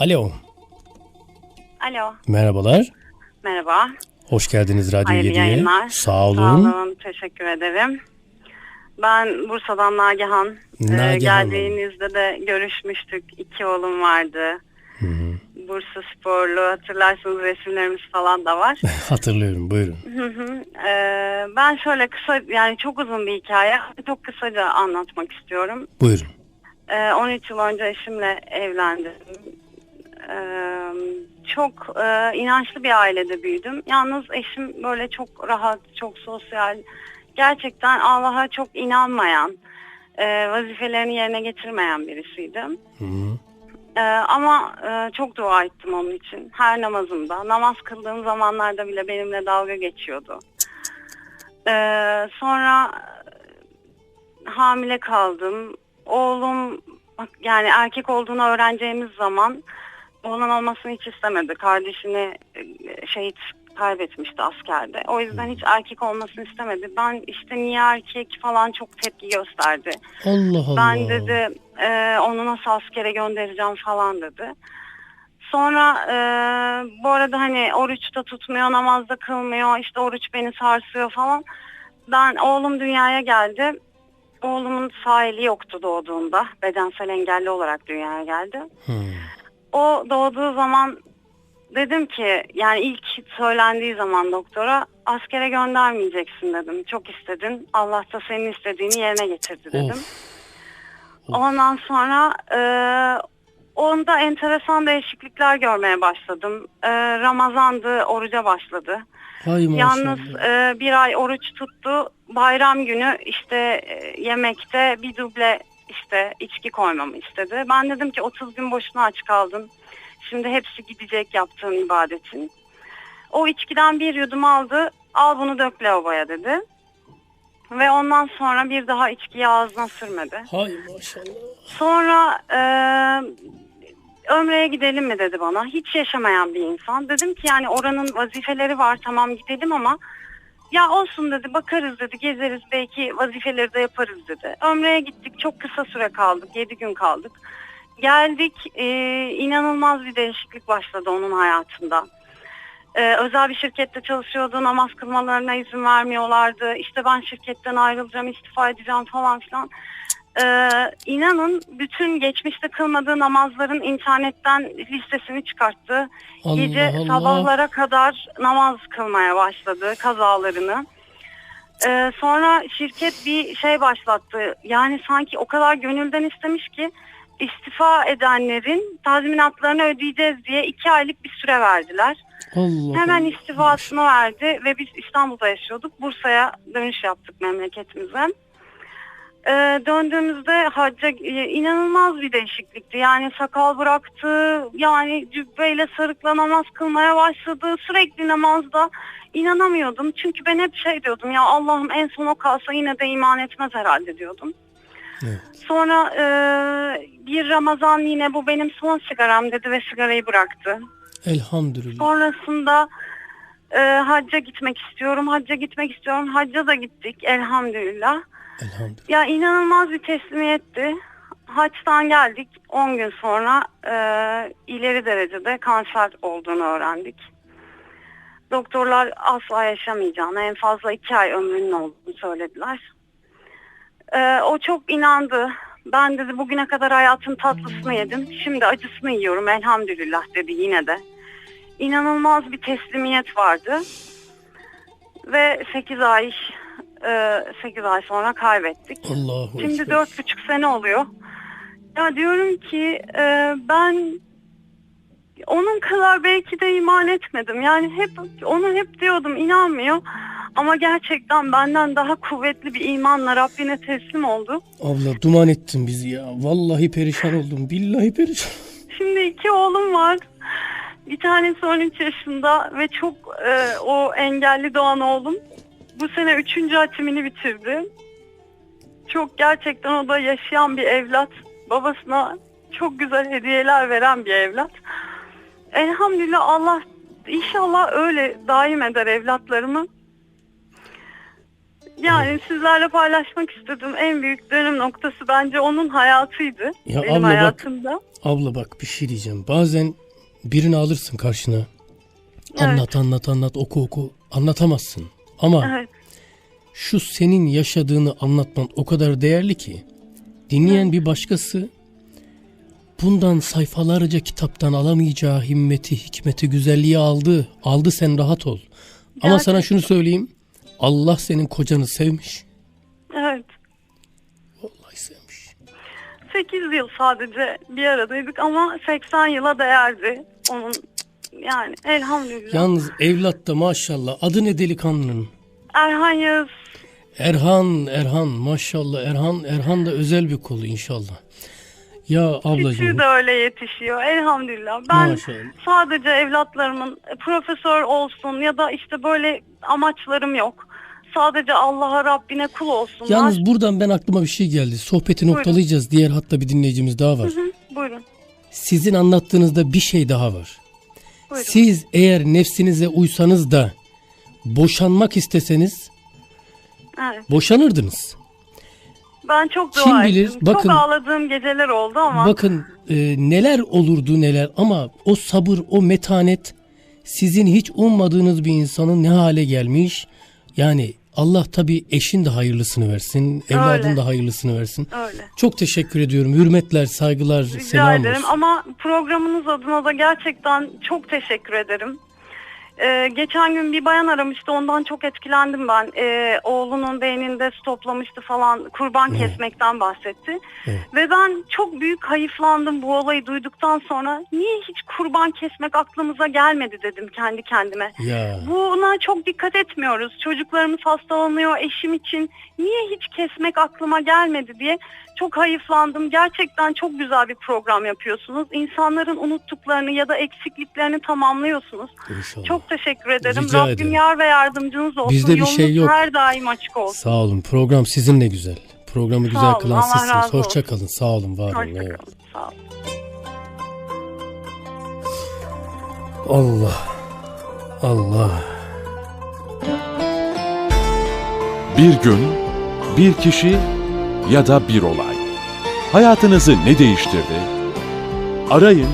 Alo. Alo, Merhabalar. merhaba. Hoş geldiniz Radyo Hayırlı 7'ye. yayınlar. Sağ olun. Sağ olun, teşekkür ederim. Ben Bursa'dan Nagihan. Ee, Nagihan Hanım. geldiğinizde de görüşmüştük. İki oğlum vardı. Bursa sporlu hatırlarsınız resimlerimiz falan da var. Hatırlıyorum buyurun. Hı hı. Ee, ben şöyle kısa yani çok uzun bir hikaye çok kısaca anlatmak istiyorum. Buyurun. Ee, 13 yıl önce eşimle evlendim. Ee, çok e, inançlı bir ailede büyüdüm. Yalnız eşim böyle çok rahat, çok sosyal, gerçekten Allah'a çok inanmayan, e, vazifelerini yerine getirmeyen birisiydi. Hı -hı. Ee, ama e, çok dua ettim onun için. Her namazımda, namaz kıldığım zamanlarda bile benimle dalga geçiyordu. Ee, sonra e, hamile kaldım. Oğlum yani erkek olduğunu öğreneceğimiz zaman oğlan olmasını hiç istemedi. Kardeşini e, şehit kaybetmişti askerde. O yüzden hiç erkek olmasını istemedi. Ben işte niye erkek falan çok tepki gösterdi. Allah Allah. Ben dedi e, onu nasıl askere göndereceğim falan dedi. Sonra e, bu arada hani oruçta tutmuyor, namazda kılmıyor, işte oruç beni sarsıyor falan. Ben oğlum dünyaya geldi. Oğlumun sağ eli yoktu doğduğunda. Bedensel engelli olarak dünyaya geldi. Hı. O doğduğu zaman dedim ki yani ilk söylendiği zaman doktora askere göndermeyeceksin dedim. Çok istedin. Allah da senin istediğini yerine getirdi dedim. Of. Ondan sonra e, onda enteresan değişiklikler görmeye başladım. E, Ramazandı, oruca başladı. Hay. Yalnız e, bir ay oruç tuttu. Bayram günü işte e, yemekte bir duble işte içki koymamı istedi. Ben dedim ki 30 gün boşuna aç kaldın. Şimdi hepsi gidecek yaptığın ibadetin. O içkiden bir yudum aldı. Al bunu dök lavaboya dedi. Ve ondan sonra bir daha içkiyi ağzına sürmedi. Hay maşallah. Sonra e, Ömre'ye gidelim mi dedi bana. Hiç yaşamayan bir insan. Dedim ki yani oranın vazifeleri var tamam gidelim ama ya olsun dedi bakarız dedi gezeriz belki vazifeleri de yaparız dedi. Ömre'ye gittik çok kısa süre kaldık 7 gün kaldık. Geldik e, inanılmaz bir değişiklik başladı onun hayatında. Ee, özel bir şirkette çalışıyordu. Namaz kılmalarına izin vermiyorlardı. İşte ben şirketten ayrılacağım, istifa edeceğim falan filan. Ee, inanın bütün geçmişte kılmadığı namazların internetten listesini çıkarttı. Allah Gece Allah. sabahlara kadar namaz kılmaya başladı kazalarını. Ee, sonra şirket bir şey başlattı. Yani sanki o kadar gönülden istemiş ki istifa edenlerin tazminatlarını ödeyeceğiz diye iki aylık bir süre verdiler. Allah Hemen istifasını verdi ve biz İstanbul'da yaşıyorduk. Bursa'ya dönüş yaptık memleketimize. Ee, döndüğümüzde hacca e, inanılmaz bir değişiklikti. Yani sakal bıraktı, yani cübbeyle sarıkla namaz kılmaya başladı. Sürekli namazda inanamıyordum. Çünkü ben hep şey diyordum ya Allah'ım en son o kalsa yine de iman etmez herhalde diyordum. Evet. Sonra e, bir Ramazan yine bu benim son sigaram dedi ve sigarayı bıraktı. Elhamdülillah. Sonrasında e, hacca gitmek istiyorum, hacca gitmek istiyorum. Hacca da gittik elhamdülillah. Elhamdülillah. Ya inanılmaz bir teslimiyetti. Haçtan geldik 10 gün sonra e, ileri derecede kanser olduğunu öğrendik. Doktorlar asla yaşamayacağını en fazla 2 ay ömrünün olduğunu söylediler. E, o çok inandı. Ben dedi bugüne kadar hayatın tatlısını yedim. Şimdi acısını yiyorum elhamdülillah dedi yine de. İnanılmaz bir teslimiyet vardı. Ve 8 ay e, 8 ay sonra kaybettik. Allahu Şimdi Ekber. dört buçuk sene oluyor. Ya diyorum ki e, ben onun kadar belki de iman etmedim. Yani hep onu hep diyordum inanmıyor. Ama gerçekten benden daha kuvvetli bir imanla Rabbine teslim oldu. Abla duman ettin bizi ya. Vallahi perişan oldum. Billahi perişan. Şimdi iki oğlum var. Bir tanesi 13 yaşında ve çok e, o engelli doğan oğlum. Bu sene üçüncü hatimini bitirdi. Çok gerçekten o da yaşayan bir evlat. Babasına çok güzel hediyeler veren bir evlat. Elhamdülillah Allah inşallah öyle daim eder evlatlarımı. Yani sizlerle paylaşmak istedim. En büyük dönüm noktası bence onun hayatıydı. Ya benim abla bak. hayatımda. Abla bak bir şey diyeceğim. Bazen birini alırsın karşına. Anlat anlat anlat oku oku. Anlatamazsın. Ama Evet. şu senin yaşadığını anlatman o kadar değerli ki dinleyen bir başkası bundan sayfalarca kitaptan alamayacağı himmeti, hikmeti, güzelliği aldı. Aldı sen rahat ol. Ama sana Gerçekten. şunu söyleyeyim. Allah senin kocanı sevmiş. Evet. Vallahi sevmiş. 8 yıl sadece bir aradaydık ama 80 yıla değerdi. Onun yani elhamdülillah. Yalnız evlat da maşallah. Adı ne delikanlının? Erhan Yağız Erhan, Erhan maşallah Erhan, Erhan da özel bir kolu inşallah. Ya küçüğü ablacığım de öyle yetişiyor elhamdülillah. Ben maşallah. sadece evlatlarımın profesör olsun ya da işte böyle amaçlarım yok. Sadece Allah'a Rabbine kul olsunlar. Yalnız buradan ben aklıma bir şey geldi. Sohbeti Buyurun. noktalayacağız. Diğer hatta bir dinleyicimiz daha var. Hı, buyurun. Sizin anlattığınızda bir şey daha var. Buyurun. Siz eğer nefsinize uysanız da boşanmak isteseniz Evet. boşanırdınız. Ben çok Kim dua bilir, ettim. bakın- çok ağladığım geceler oldu ama Bakın e, neler olurdu neler ama o sabır, o metanet sizin hiç ummadığınız bir insanın ne hale gelmiş. Yani Allah tabii eşin de hayırlısını versin, evladın Öyle. da hayırlısını versin. öyle. Çok teşekkür ediyorum. Hürmetler, saygılar, Rica selam ederim olsun. ama programınız adına da gerçekten çok teşekkür ederim. Ee, geçen gün bir bayan aramıştı ondan çok etkilendim ben. Ee, oğlunun beyninde stoplamıştı falan kurban kesmekten bahsetti. Evet. Ve ben çok büyük hayıflandım bu olayı duyduktan sonra. Niye hiç kurban kesmek aklımıza gelmedi dedim kendi kendime. Ya Buna çok dikkat etmiyoruz. Çocuklarımız hastalanıyor eşim için. Niye hiç kesmek aklıma gelmedi diye çok hayıflandım. Gerçekten çok güzel bir program yapıyorsunuz. İnsanların unuttuklarını ya da eksikliklerini tamamlıyorsunuz. inşallah. Çok teşekkür ederim. Rica Rabbim ederim. yar ve yardımcınız olsun. Bizde bir Yolunuz şey yok. her daim açık olsun. Sağ olun. Program sizinle güzel. Programı güzel olun, kılan Allah sizsiniz. razı Hoşça olsun. kalın. Sağ olun. Var olun. Hoşçakalın. eyvallah. Sağ olun. Allah. Allah. Bir gün, bir kişi ya da bir olay. Hayatınızı ne değiştirdi? Arayın,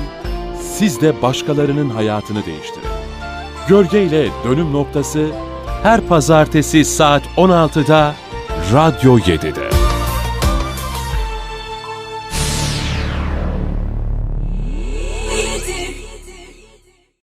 siz de başkalarının hayatını değiştirin. Gölge ile Dönüm Noktası her pazartesi saat 16'da Radyo 7'de.